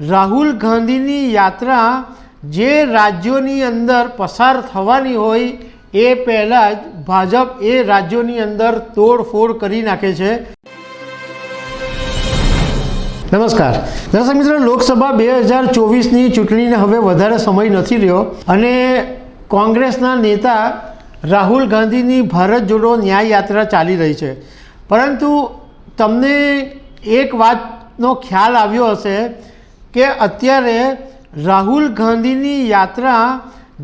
રાહુલ ગાંધીની યાત્રા જે રાજ્યોની અંદર પસાર થવાની હોય એ પહેલાં જ ભાજપ એ રાજ્યોની અંદર તોડફોડ કરી નાખે છે. નમસ્કાર. દર્શક મિત્રો, લોકસભા બે હજાર ચોવીસની ચૂંટણીને હવે વધારે સમય નથી રહ્યો અને કોંગ્રેસના નેતા રાહુલ ગાંધીની ભારત જોડો ન્યાય યાત્રા ચાલી રહી છે. પરંતુ તમને એક વાતનો ખ્યાલ આવ્યો હશે કે અત્યારે રાહુલ ગાંધીની યાત્રા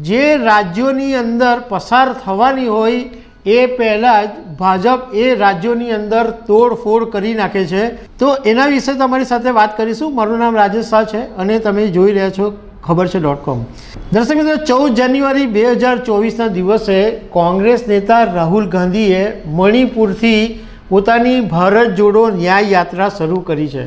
જે રાજ્યોની અંદર પસાર થવાની હોય એ પહેલાં જ ભાજપ એ રાજ્યોની અંદર તોડફોડ કરી નાખે છે. તો એના વિશે તમારી સાથે વાત કરીશું. મારું નામ રાજેશ શાહ છે અને તમે જોઈ રહ્યા છો ખબર છે ડોટ કોમ. દર્શક મિત્રો, ચૌદ જાન્યુઆરી બે હજાર ચોવીસના દિવસે કોંગ્રેસ નેતા રાહુલ ગાંધીએ મણિપુરથી પોતાની ભારત જોડો ન્યાય યાત્રા શરૂ કરી છે.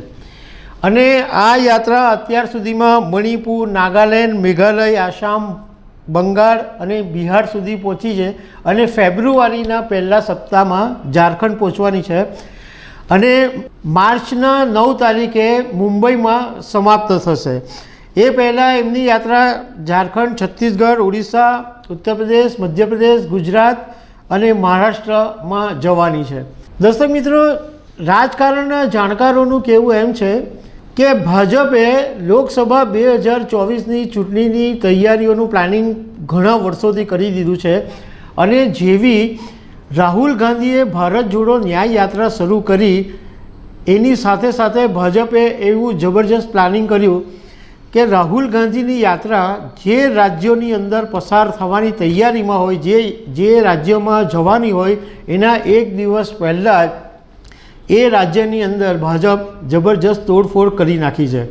અને આ યાત્રા અત્યાર સુધીમાં મણિપુર, નાગાલેન્ડ, મેઘાલય, આસામ, બંગાળ અને બિહાર સુધી પહોંચી છે અને ફેબ્રુઆરીના પહેલા સપ્તાહમાં ઝારખંડ પહોંચવાની છે. અને માર્ચના નવ તારીખે મુંબઈમાં સમાપ્ત થશે. એ પહેલાં એમની યાત્રા ઝારખંડ, છત્તીસગઢ, ઓડિશા ઉત્તર પ્રદેશ મધ્યપ્રદેશ, ગુજરાત અને મહારાષ્ટ્રમાં જવાની છે. દર્શક મિત્રો, રાજકારણના જાણકારોનું કહેવું એમ છે કે ભાજપે લોકસભા બે હજાર ચોવીસની ચૂંટણીની તૈયારીઓનું પ્લાનિંગ ઘણા વર્ષોથી કરી દીધું છે અને જેવી રાહુલ ગાંધીએ ભારત જોડો ન્યાય યાત્રા શરૂ કરી, એની સાથે સાથે ભાજપે એવું જબરજસ્ત પ્લાનિંગ કર્યું કે રાહુલ ગાંધીની યાત્રા જે રાજ્યોની અંદર પસાર થવાની તૈયારીમાં હોય, જે જે રાજ્યમાં જવાની હોય, એના એક દિવસ પહેલાં જ એ રાજ્યની અંદર ભાજપ જબરજસ્ત તોડફોડ કરી નાખી છે.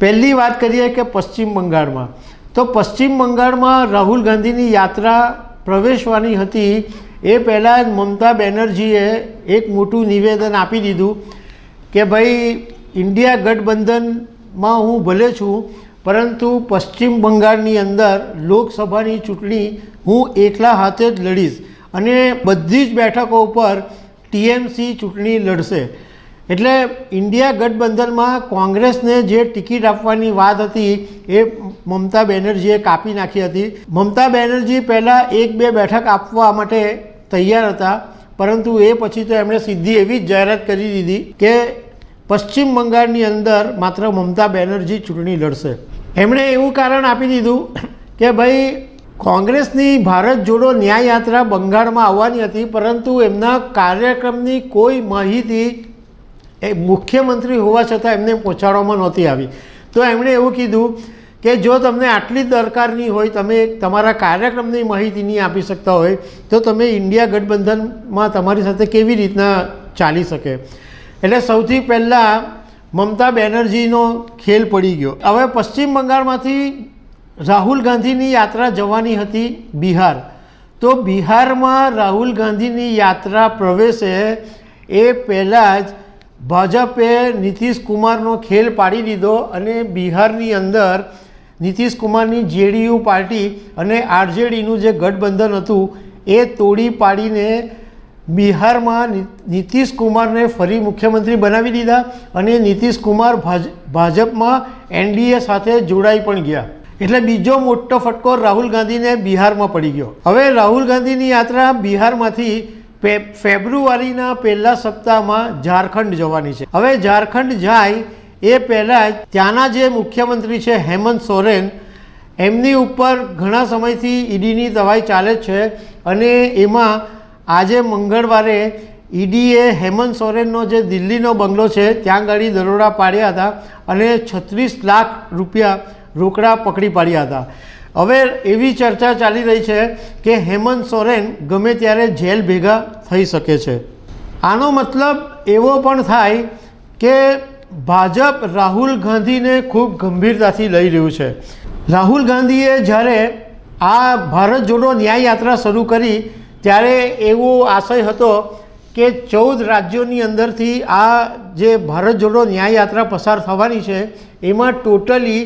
પહેલી વાત કરીએ કે પશ્ચિમ બંગાળમાં. તો પશ્ચિમ બંગાળમાં રાહુલ ગાંધીની યાત્રા પ્રવેશવાની હતી. એ પહેલાં મમતા બેનર્જીએ એક મોટું નિવેદન આપી દીધું કે ભાઈ, ઇન્ડિયા ગઠબંધનમાં હું ભલે છું, પરંતુ પશ્ચિમ બંગાળની અંદર લોકસભાની ચૂંટણી હું એકલા હાથે જ લડીશ. અને બધી જ બેઠકો ઉપર ટીએમસી ચૂંટણી લડશે. એટલે ઇન્ડિયા ગઠબંધનમાં કોંગ્રેસને જે ટિકિટ આપવાની વાત હતી એ મમતા બેનર્જીએ કાપી નાખી હતી. મમતા બેનર્જી પહેલાં એક બે બેઠક આપવા માટે તૈયાર હતા. પરંતુ એ પછી તો એમણે સીધી એવી જ જાહેરાત કરી દીધી કે પશ્ચિમ બંગાળની અંદર માત્ર મમતા બેનર્જી ચૂંટણી લડશે. એમણે એવું કારણ આપી દીધું કે ભાઈ કોંગ્રેસની ભારત જોડો ન્યાય યાત્રા બંગાળમાં આવવાની હતી, પરંતુ એમના કાર્યક્રમની કોઈ માહિતી એ મુખ્યમંત્રી હોવા છતાં એમને પહોંચાડવામાં નહોતી આવી. તો એમણે એવું કીધું કે જો તમને આટલી દરકારની હોય, તમે તમારા કાર્યક્રમની માહિતી નહીં આપી શકતા હોય, તો તમે ઇન્ડિયા ગઠબંધનમાં તમારી સાથે કેવી રીતના ચાલી શકે? એટલે સૌથી પહેલાં મમતા બેનર્જીનો ખેલ પડી ગયો. હવે પશ્ચિમ બંગાળમાંથી રાહુલ ગાંધીની યાત્રા જવાની હતી બિહાર. તો બિહારમાં રાહુલ ગાંધીની યાત્રા પ્રવેશે એ પહેલાં જ ભાજપે નીતિશ કુમારનો ખેલ પાડી દીધો અને બિહારની અંદર નીતિશ કુમારની જેડીયુ પાર્ટી અને આરજેડીનું જે ગઠબંધન હતું એ તોડી પાડીને બિહારમાં નીતિશ કુમારને ફરી મુખ્યમંત્રી બનાવી દીધા અને નીતિશ કુમાર ભાજ, ભાજપમાં એનડીએ સાથે જોડાઈ પણ ગયા. એટલે બીજો મોટો ફટકો રાહુલ ગાંધીને બિહારમાં પડી ગયો. હવે રાહુલ ગાંધીની યાત્રા બિહારમાંથી ફેબ્રુઆરીના પહેલા સપ્તાહમાં ઝારખંડ જવાની છે. હવે ઝારખંડ જાય એ પહેલાં ત્યાંના જે મુખ્યમંત્રી છે હેમંત સોરેન, એમની ઉપર ઘણા સમયથી ઈડીની દવાઈ ચાલે છે અને એમાં આજે મંગળવારે ઈડીએ હેમંત સોરેનનો જે દિલ્હીનો બંગલો છે, ત્યાં ગાડી દરોડા પાડ્યા હતા અને છત્રીસ લાખ રૂપિયા રોકડા પકડી પાડ્યા હતા. હવે એવી ચર્ચા ચાલી રહી છે કે હેમંત સોરેન ગમે ત્યારે જેલ ભેગા થઈ શકે છે. આનો મતલબ એવો પણ થાય કે ભાજપ રાહુલ ગાંધીને ખૂબ ગંભીરતાથી લઈ રહ્યું છે. રાહુલ ગાંધીએ જ્યારે આ ભારત જોડો ન્યાય યાત્રા શરૂ કરી, ત્યારે એવો આશય હતો કે ચૌદ રાજ્યોની અંદરથી આ જે ભારત જોડો ન્યાય યાત્રા પસાર થવાની છે, એમાં ટોટલી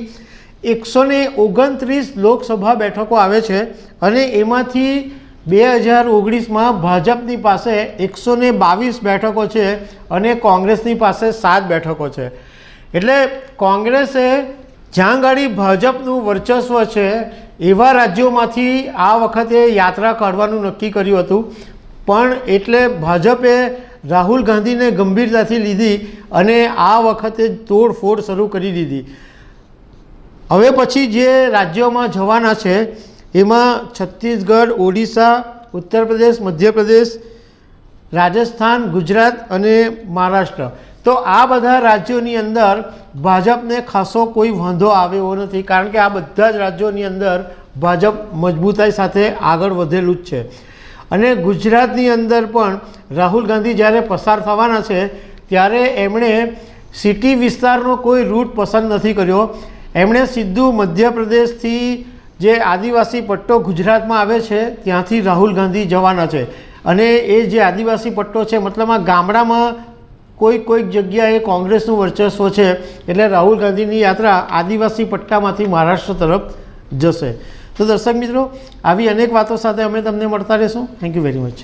એકસો ને ઓગણત્રીસ લોકસભા બેઠકો આવે છે અને એમાંથી બે હજાર ઓગણીસમાં ભાજપની પાસે એકસો ને બાવીસ બેઠકો છે અને કોંગ્રેસની પાસે સાત બેઠકો છે. એટલે કોંગ્રેસે જ્યાં ગાડી ભાજપનું વર્ચસ્વ છે એવા રાજ્યોમાંથી આ વખતે યાત્રા કાઢવાનું નક્કી કર્યું હતું. પણ એટલે ભાજપે રાહુલ ગાંધીને ગંભીરતાથી લીધી અને આ વખતે તોડફોડ શરૂ કરી દીધી. હવે પછી જે રાજ્યોમાં જવાના છે, એમાં છત્તીસગઢ, ઓડિશા ઉત્તર પ્રદેશ મધ્યપ્રદેશ, રાજસ્થાન, ગુજરાત અને મહારાષ્ટ્ર. તો આ બધા રાજ્યોની અંદર ભાજપને ખાસો કોઈ વાંધો આવે એવો નથી, કારણ કે આ બધા જ રાજ્યોની અંદર ભાજપ મજબૂતાઈ સાથે આગળ વધેલું જ છે. અને ગુજરાતની અંદર પણ રાહુલ ગાંધી જ્યારે પસાર થવાના છે, ત્યારે એમણે સિટી વિસ્તારનો કોઈ રૂટ પસંદ નથી કર્યો. એમણે સીધું મધ્યપ્રદેશથી જે આદિવાસી પટ્ટો ગુજરાતમાં આવે છે, ત્યાંથી રાહુલ ગાંધી જવાના છે. અને એ જે આદિવાસી પટ્ટો છે મતલબ આ ગામડામાં કોઈ કોઈક જગ્યાએ કોંગ્રેસનું વર્ચસ્વ છે, એટલે રાહુલ ગાંધીની યાત્રા આદિવાસી પટ્ટામાંથી મહારાષ્ટ્ર તરફ જશે. તો દર્શક મિત્રો, આવી અનેક વાતો સાથે અમે તમને મળતા રહીશું. Thank you very much